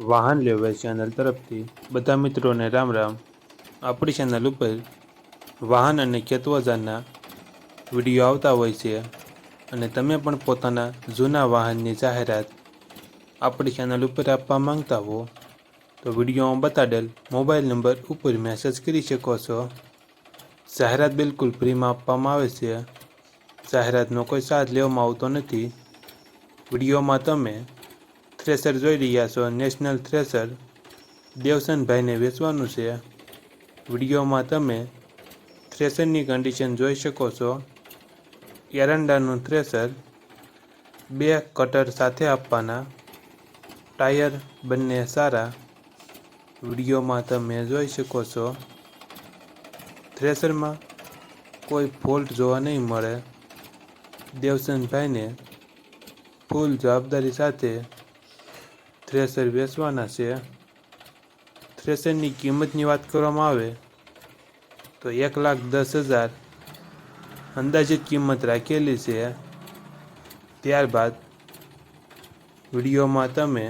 વાહન વ્યવહાર ચેનલ તરફથી. બધા મિત્રોને રામ રામ. આપણી ચેનલ ઉપર વાહન અને ખેતવજારના વીડિયો આવતા હોય છે અને તમે પણ પોતાના જૂના વાહનની જાહેરાત આપણી ચેનલ ઉપર આપવા માંગતા હો, તો વિડીયોમાં બતાડેલ મોબાઈલ નંબર ઉપર મેસેજ કરી શકો છો. જાહેરાત બિલકુલ ફ્રીમાં આપવામાં આવે છે. જાહેરાતનો કોઈ ચાર્જ લેવામાં આવતો નથી. વિડીયોમાં તમે થ્રેસર જોઈ રહ્યા છો. નેશનલ થ્રેસર દેવસનભાઈને વેચવાનું છે. વિડીયોમાં તમે થ્રેસરની કન્ડિશન જોઈ શકો છો. એરંડાનું થ્રેસર બે કટર સાથે આપવાના. ટાયર બંને સારા. વિડીયોમાં તમે જોઈ શકો છો. થ્રેસરમાં કોઈ ફોલ્ટ જોવા નહીં મળે. દેવસનભાઈને ફૂલ જવાબદારી સાથે થ્રેસર વેચવાના છે. થ્રેસરની કિંમતની વાત કરવામાં આવે તો એક લાખ દસ હજાર અંદાજિત કિંમત રાખેલી છે. ત્યારબાદ વિડીયોમાં તમે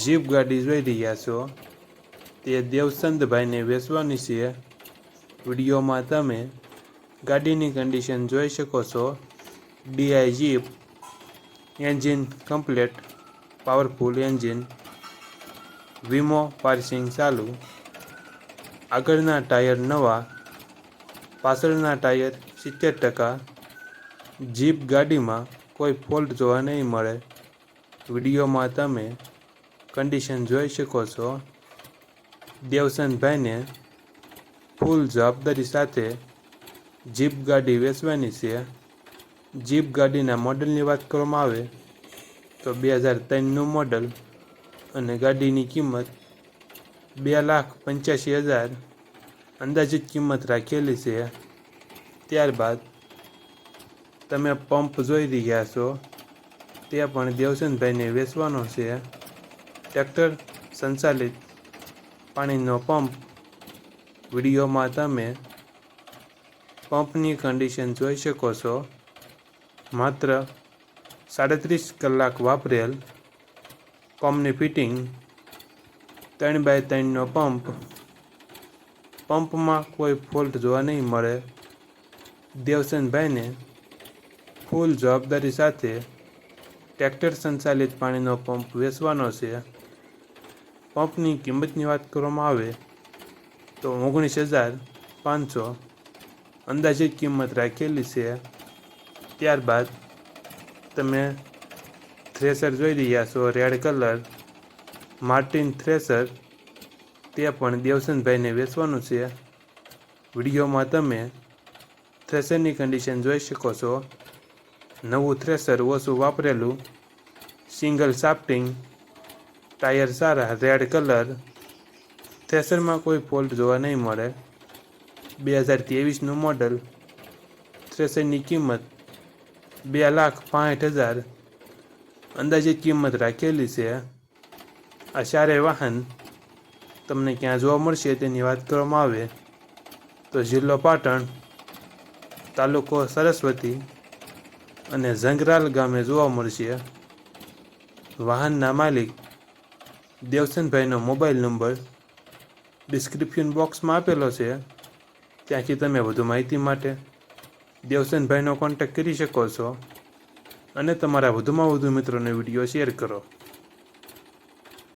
જીપ ગાડી જોઈ રહ્યા છો. તે દેવસંતભાઈને વેચવાની છે. વિડીયોમાં તમે ગાડીની કન્ડિશન જોઈ શકો છો. DI jeep engine complete powerful engine વીમો પાર્સિંગ ચાલુ. આગળના ટાયર નવા, પાછળના ટાયર સિત્તેર ટકા. જીપ ગાડીમાં કોઈ ફોલ્ટ જોવા નહીં મળે. વિડીયોમાં તમે કન્ડિશન જોઈ શકો છો. દેવસનભાઈને ફૂલ જવાબદારી સાથે જીપ ગાડી વેચવાની છે. જીપ ગાડીના મોડલની વાત કરવામાં આવે તો બે હજાર ત્રણનું મોડલ અને ગાડીની કિંમત બે લાખ પંચ્યાસી હજાર અંદાજિત કિંમત રાખેલી છે. ત્યારબાદ તમે પંપ જોઈ રહ્યા છો. તે પણ દેવસનભાઈને વેચવાનો છે. ટ્રેક્ટર સંચાલિત પાણીનો પંપ. વિડીયોમાં તમે પંપની કન્ડિશન જોઈ શકો છો. માત્ર સાડત્રીસ કલાક વાપરેલ પંપની ફિટિંગ ત્રણ બાય ત્રણનો પંપ. પંપમાં કોઈ ફોલ્ટ જોવા નહીં મળે. દેવસનભાઈને ફૂલ જવાબદારી સાથે ટ્રેક્ટર સંચાલિત પાણીનો પંપ વેચવાનો છે. પંપની કિંમતની વાત કરવામાં આવે તો ઓગણીસ હજાર પાંચસો અંદાજિત કિંમત રાખેલી છે. ત્યારબાદ તમે થ્રેસર જોઈ રહ્યા છો, રેડ કલર. માર્ટિન થ્રેસર, તે પણ દેવસનભાઈને વેચવાનું છે. વિડીયોમાં તમે થ્રેસરની કન્ડિશન જોઈ શકો છો. નવું થ્રેસર ઓછું વાપરેલું. સિંગલ સાફ્ટિંગ ટાયર સારા, રેડ કલર. થ્રેસરમાં કોઈ ફોલ્ટ જોવા નહીં મળે. બે હજાર ત્રેવીસનું મોડલ થ્રેસરની કિંમત બે લાખ પાંઠ હજાર. અંદાજે કિંમત રાખેલી છે. આ ચારે વાહન તમને ક્યાં જોવા મળશે તેની વાત કરવામાં આવે. તો જિલ્લો પાટણ, તાલુકો સરસ્વતી અને ઝંગરાલ ગામે જોવા મળશે. વાહનના માલિક દેવસનભાઈનો મોબાઈલ નંબર ડિસ્ક્રિપ્શન બોક્સમાં આપેલો છે. ત્યાંથી તમે વધુ માહિતી માટે દેવસનભાઈનો કોન્ટેક્ટ કરી શકો છો. અને તમારા વધુમાં વધુ મિત્રોને વીડિયો શેર કરો.